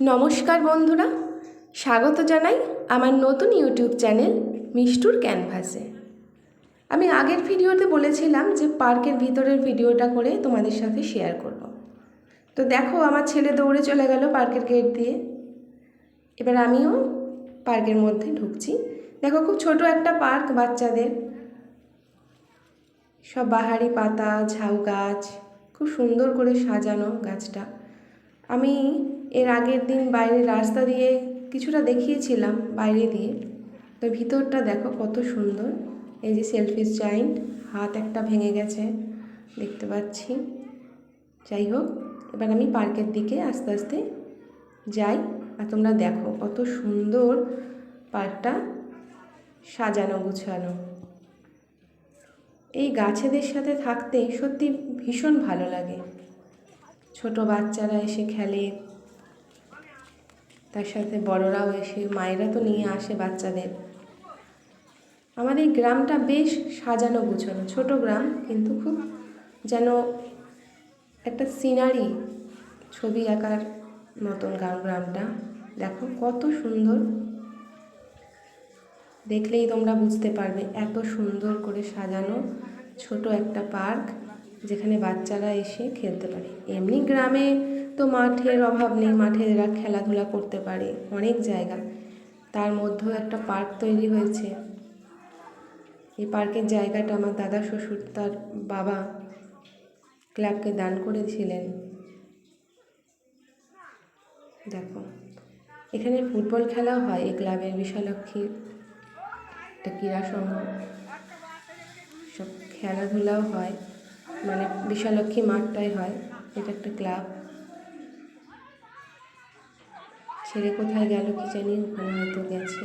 নমস্কার বন্ধুরা, স্বাগত জানাই আমার নতুন ইউটিউব চ্যানেল মিষ্টুর ক্যানভাসে। আমি আগের ভিডিওতে বলেছিলাম যে পার্কের ভিতরের ভিডিওটা করে তোমাদের সাথে শেয়ার করব। তো দেখো, আমার ছেলে দৌড়ে চলে গেল পার্কের গেট দিয়ে। এবার আমিও পার্কের মধ্যে ঢুকছি। দেখো, খুব ছোট একটা পার্ক বাচ্চাদের। সব বাহারি পাতা, ঝাউ গাছ, খুব সুন্দর করে সাজানো গাছটা। আমি এর আগের দিন বাইরের রাস্তা দিয়ে কিছুটা দেখিয়েছিলাম বাইরে দিয়ে। তো ভিতরটা দেখো কত সুন্দর। এই যে সেলফি জাইন্ট হাত একটা ভেঙে গেছে, দেখতে পাচ্ছি। যাই হোক, এবার আমি পার্কের দিকে আস্তে আস্তে যাই আর তোমরা দেখো কত সুন্দর পার্কটা সাজানো, গুছানো। এই গাছেদের সাথে থাকতে সত্যি ভীষণ ভালো লাগে। ছোট বাচ্চারা এসে খেলে। তার সাথে বড়রাও এসে, মায়েরা তো নিয়ে আসে বাচ্চাদের। আমাদের গ্রামটা বেশ সাজানো গুছানো, ছোট গ্রাম, কিন্তু খুব যেন একটা সিনারি ছবি আঁকার মতন গ্রাম গ্রামটা। দেখো কত সুন্দর। দেখলেই তোমরা বুঝতে পারবে, এত সুন্দর করে সাজানো ছোট একটা পার্ক। যেখানে বাচ্চারা এসে খেলতে পারে। এমনি গ্রামে তো মাঠের অভাব নেই, মাঠে এরা খেলাধুলা করতে পারে অনেক জায়গা। তার মধ্যেও একটা পার্ক তৈরি হয়েছে। এই পার্কের জায়গাটা আমার দাদা শ্বশুর, তার বাবা ক্লাবকে দান করেছিলেন। দেখো, এখানে ফুটবল খেলাও হয়, এই ক্লাবের বিশালক্ষী একটা ক্রীড়া সংঘ। সব খেলাধুলাও হয়। মানে বিশালক্ষী মাঠটাই হয়। এটা একটা ক্লাব। ছেলে কোথায় গেল কি জানি ওখানে হয়তো গেছে।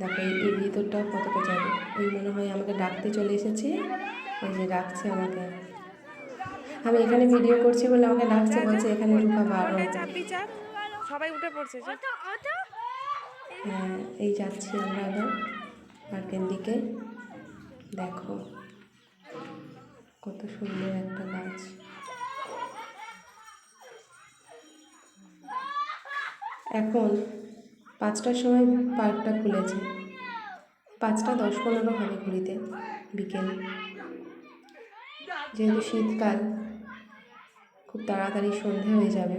দেখো এই ভিতরটাও কতটা যাবে ওই মনে হয় আমাকে ডাকতে চলে এসেছে। ওই যে ডাকছে আমাকে। আমি এখানে ভিডিও করছি বলে আমাকে ডাকছে বলছে এখানে ঢুকা বারো সবাই উঠে পড়ছে হ্যাঁ এই যাচ্ছি আমরা আবার পার্কের দিকে। দেখো। কত সুন্দর একটা গাছ এখন পাঁচটার সময় পার্কটা খুলেছে। পাঁচটা দশ পনেরো হবে ঘুরিতে বিকেল। যেহেতু শীতকাল, খুব তাড়াতাড়ি সন্ধে হয়ে যাবে।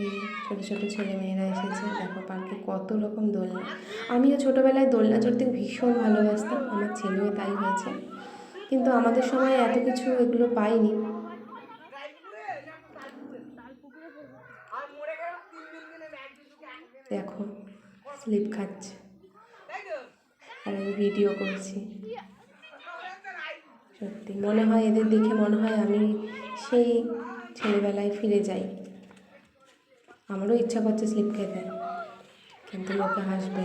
এই ছোটো ছোটো ছেলে মেয়েরা এসেছে। দেখো পার্কে কত রকম দোলনা। আমিও ছোটোবেলায় দোলনা চড়তে ভীষণ ভালোবাসতাম। আমার ছেলেও তাই হয়েছে। কিন্তু আমাদের সময় এত কিছু এগুলো পাইনি। দেখো, স্লিপ খাচ্ছে। আর আমি ভিডিও করছি। সত্যি, মনে হয় এদের দেখে মনে হয় আমি সেই ছেলেবেলায় ফিরে যাই। আমারও ইচ্ছা করছে স্লিপ খেতে, কিন্তু লোকে হাসবে।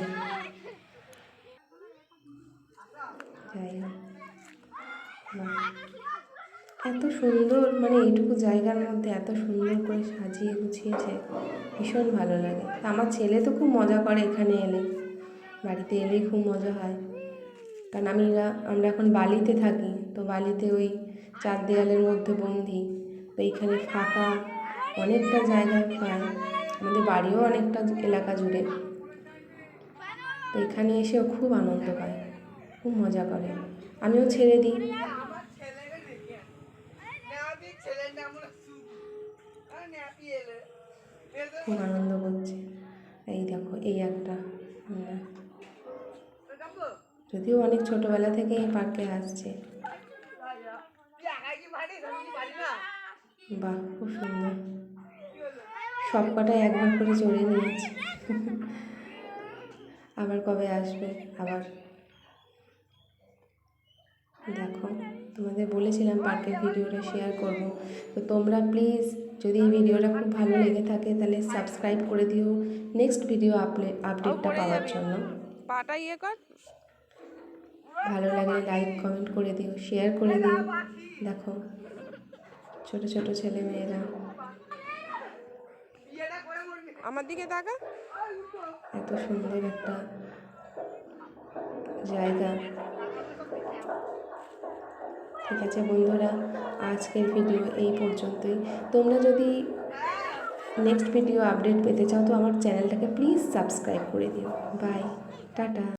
যাই হোক। এত সুন্দর মানে এইটুকু জায়গার মধ্যে এত সুন্দর করে সাজিয়ে গুছিয়েছে, ভীষণ ভালো লাগে। আমার ছেলে তো খুব মজা করে এখানে এলে, বাড়িতে এলেই খুব মজা হয়। কারণ আমি আমরা এখন বালিতে থাকি, তো বালিতে ওই চার দেয়ালের মধ্যে বন্দি, তো এইখানে ফাঁকা অনেকটা জায়গা পায় আমাদের বাড়িও অনেকটা এলাকা জুড়ে। তো এখানে এসেও খুব আনন্দ পায় খুব মজা করে। আমিও ছেড়ে দিই। খুব আনন্দ করছে। এই দেখো, এই একটা যদিও অনেক ছোটবেলা থেকে এই পার্কে আসছে। বাহ, খুব সুন্দর। সব কটাই একবার করে চড়ে নিয়েছি। আবার কবে আসবে? আবার। দেখো। তোমাদের বলেছিলাম পার্কের ভিডিওটা শেয়ার করব। তো তোমরা প্লিজ যদি এই ভিডিওটা খুব ভালো লেগে থাকে তাহলে সাবস্ক্রাইব করে দিও। নেক্সট ভিডিও আপডেট আপডেটটা পাওয়ার জন্য। পাটা ইয়ে কর। ভালো লাগলে লাইক কমেন্ট করে দিও শেয়ার করে দিও। দেখো ছোট ছোট ছেলে মেয়েরা। আমার দিকে তাকা। এত সুন্দর একটা জায়গা। ঠিক আছে বন্ধুরা, আজকের ভিডিও এই পর্যন্তই। তোমরা যদি নেক্সট ভিডিও আপডেট পেতে চাও, তো আমার চ্যানেলটাকে প্লিজ সাবস্ক্রাইব করে দিও। Bye tata.